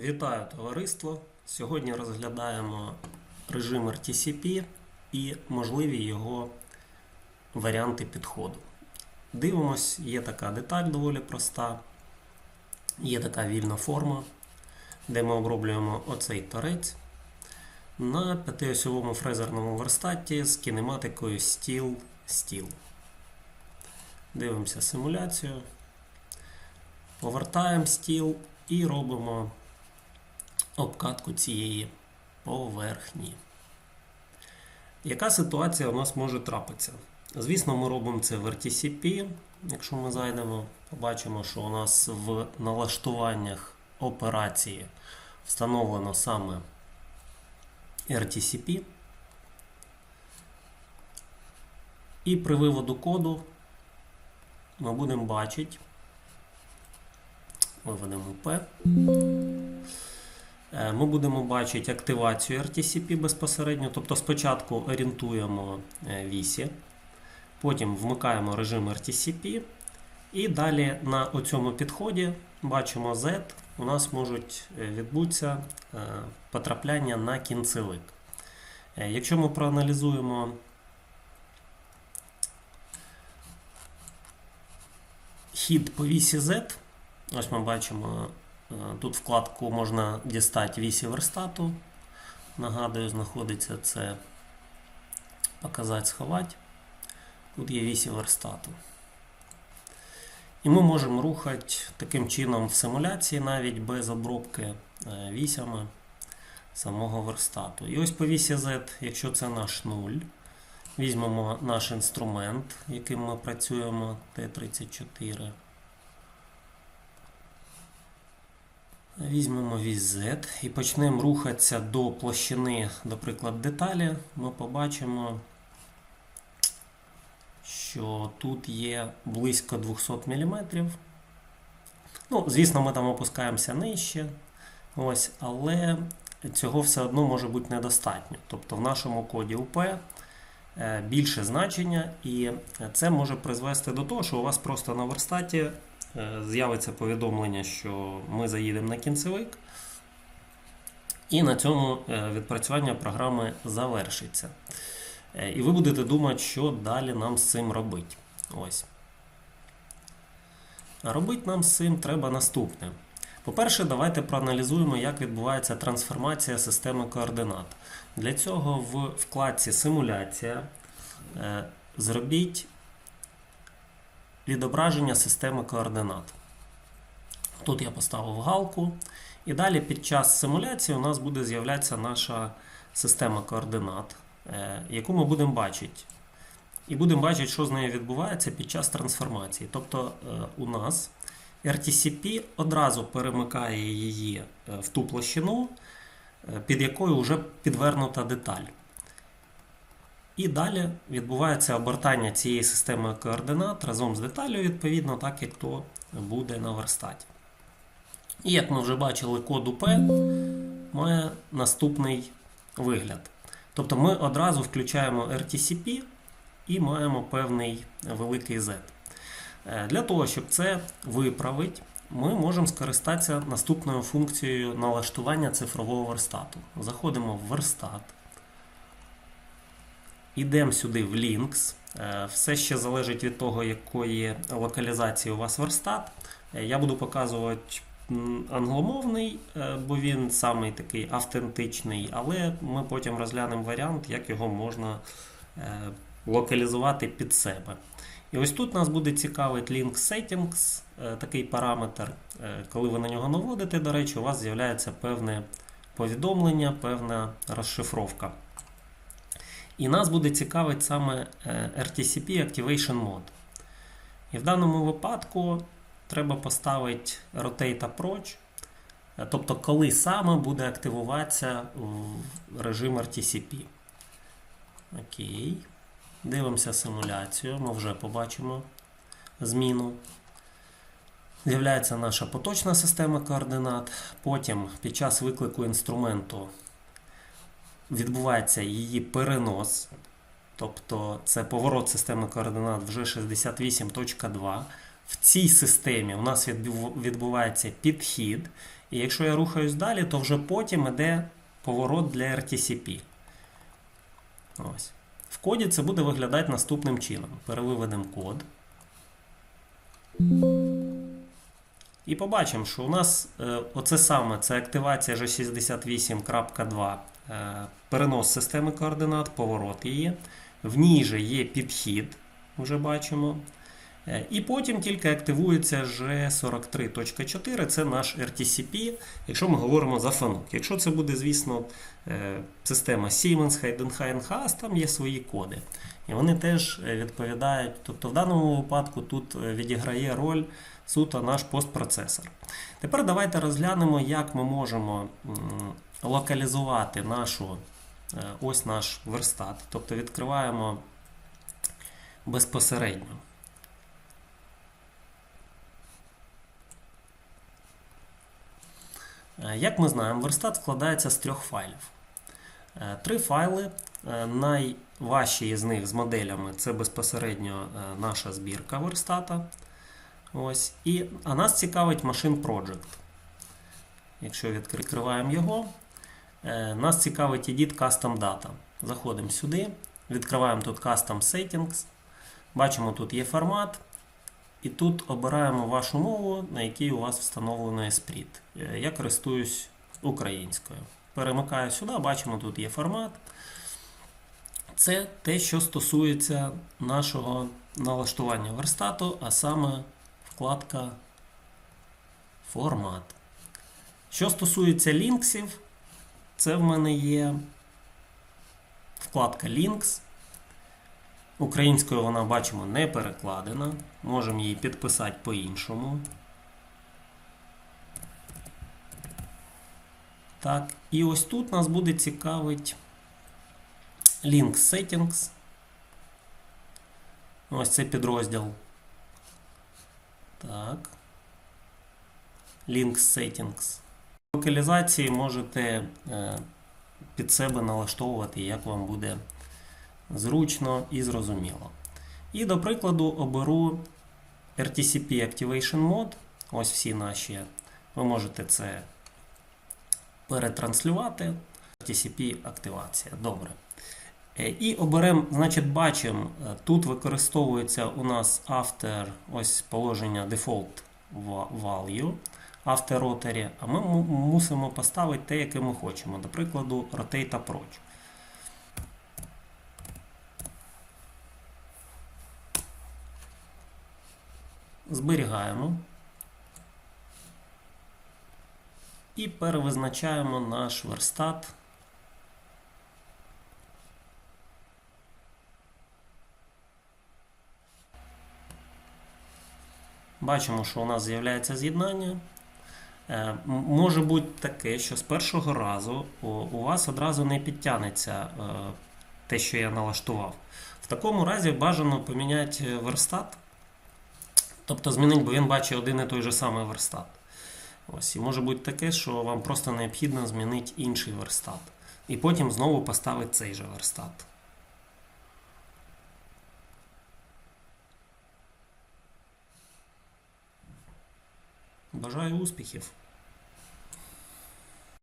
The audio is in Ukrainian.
Вітаю товариство! Сьогодні розглядаємо режим RTCP і можливі його варіанти підходу. Дивимось, є така деталь доволі проста, є така вільна форма, де ми оброблюємо оцей торець на п'ятиосьовому фрезерному верстаті з кінематикою стіл-стіл. Дивимося симуляцію, повертаємо стіл і робимо обкатку цієї поверхні. Яка ситуація у нас може трапитися? Звісно, ми робимо це в RTCP. Якщо ми зайдемо, побачимо, що у нас в налаштуваннях операції встановлено саме RTCP. І при виводу коду ми будемо бачити, виведемо P. Е, Ми будемо бачити активацію RTCP безпосередньо, тобто спочатку орієнтуємо е, вісі, потім вмикаємо режим RTCP, і далі на цьому підході бачимо Z, у нас можуть е, відбутися потрапляння на кінцевик. Якщо ми проаналізуємо хід по вісі Z, ось ми бачимо. Е, Тут вкладку можна дістати вісі верстату. Нагадую, знаходиться це показати, сховати. Тут є вісі верстату. І ми можемо рухати таким чином в симуляції, навіть без обробки е, вісями самого верстату. І ось по вісі Z, якщо це наш 0, візьмемо наш інструмент, яким ми працюємо, Т-34. Візьмемо вісь Z і почнемо рухатися до площини, наприклад, деталі. Ми побачимо, що тут є близько 200 мм. Ну, звісно, ми там опускаємося нижче. Ось, але цього все одно може бути недостатньо. Тобто в нашому коді УП е, більше значення, і це може призвести до того, що у вас просто на верстаті з'явиться повідомлення, що ми заїдемо на кінцевик, і на цьому е, відпрацювання програми завершиться. Е, І ви будете думати, що далі нам з цим робити. Ось. Робити нам з цим треба наступне. По-перше, давайте проаналізуємо, як відбувається трансформація системи координат. Для цього в вкладці Симуляція е, зробіть відображення системи координат. Тут я поставив галку. І далі під час симуляції у нас буде з'являтися наша система координат, е, яку ми будемо бачити. І будемо бачити, що з нею відбувається під час трансформації. Тобто е, у нас RTCP одразу перемикає її е, в ту площину, під якою вже підвернута деталь. І далі відбувається обертання цієї системи координат разом з деталлю, відповідно, так як то буде на верстаті. І як ми вже бачили, код УП має наступний вигляд. Тобто ми одразу включаємо RTCP і маємо певний великий Z. Е, Для того, щоб це виправити, ми можемо скористатися наступною функцією налаштування цифрового верстату. Заходимо в верстат. Йдемо сюди в Links. Е, Все ще залежить від того, якої локалізації у вас верстат. Е, Я буду показувати англомовний, е, бо він самий такий автентичний, але ми потім розглянемо варіант, як його можна локалізувати під себе. І ось тут нас буде цікавить Link Settings, такий параметр. Коли ви на нього наводите, до речі, у вас з'являється певне повідомлення, певна розшифровка. І нас буде цікавить саме е, RTCP Activation Mode. І в даному випадку треба поставити Rotate Approach, е, тобто коли саме буде активуватися режим RTCP. Окей. Дивимося симуляцію, ми вже побачимо зміну. З'являється наша поточна система координат. Потім під час виклику інструменту відбувається її перенос. Тобто це поворот системи координат вже 68.2. В цій системі у нас відбувається підхід, І якщо я рухаюсь далі, то вже потім йде поворот для RTCP. Ось. В коді це буде виглядати наступним чином. Перевиведемо код. І побачимо, що у нас е, оце саме це активація G68.2, е, перенос системи координат, поворот її. В ній же є підхід, вже бачимо. Е, І потім тільки активується G43.4, це наш RTCP, якщо ми говоримо за фанук. Якщо це буде, звісно, е, система Siemens, Heidenhain Haas, там є свої коди. І вони теж е, відповідають. Тобто в даному випадку тут е, відіграє роль суто наш постпроцесор. Тепер давайте розглянемо, як ми можемо локалізувати нашу, е, ось наш верстат. Тобто відкриваємо безпосередньо. Е, Як ми знаємо, верстат складається з трьох файлів. Е, Три файли. Найважчі з них з моделями це безпосередньо наша збірка верстата. Ось. І, а нас цікавить Machine Project. Якщо відкриваємо його, нас цікавить Edit Custom Data. Заходимо сюди, відкриваємо тут Custom Settings. Бачимо, тут є формат. І тут обираємо вашу мову, на якій у вас встановлено Esprit. Е, Я користуюсь українською. Перемикаю сюди, бачимо, тут є формат. Це те, що стосується нашого налаштування верстату, а саме вкладка Формат. Що стосується лінксів, це в мене є вкладка Links. Українською вона бачимо не перекладена. Можемо її підписати по-іншому. Так, і ось тут нас буде цікавить Link Settings. Ось це підрозділ. Так. Link Settings. Локалізації можете е, під себе налаштовувати, як вам буде зручно і зрозуміло. І, до прикладу, оберу RTCP Activation Mode. Ось всі наші. Ви можете це перетранслювати. RTCP активація. Добре. Е, І оберемо, значить, бачимо, е, тут використовується у нас after ось положення default value after а ми мусимо поставити те, яке ми хочемо. До прикладу, rotate approach. Зберігаємо. І перевизначаємо наш верстат. Бачимо, що у нас з'являється з'єднання. Е, Може бути таке, що з першого разу у- у вас одразу не підтягнеться е, те, що я налаштував. В такому разі бажано поміняти е, верстат, тобто змінити, бо він бачить один і той же самий верстат. Ось, і може бути таке, що вам просто необхідно змінити інший верстат. І потім знову поставити цей же верстат. Бажаю успіхів!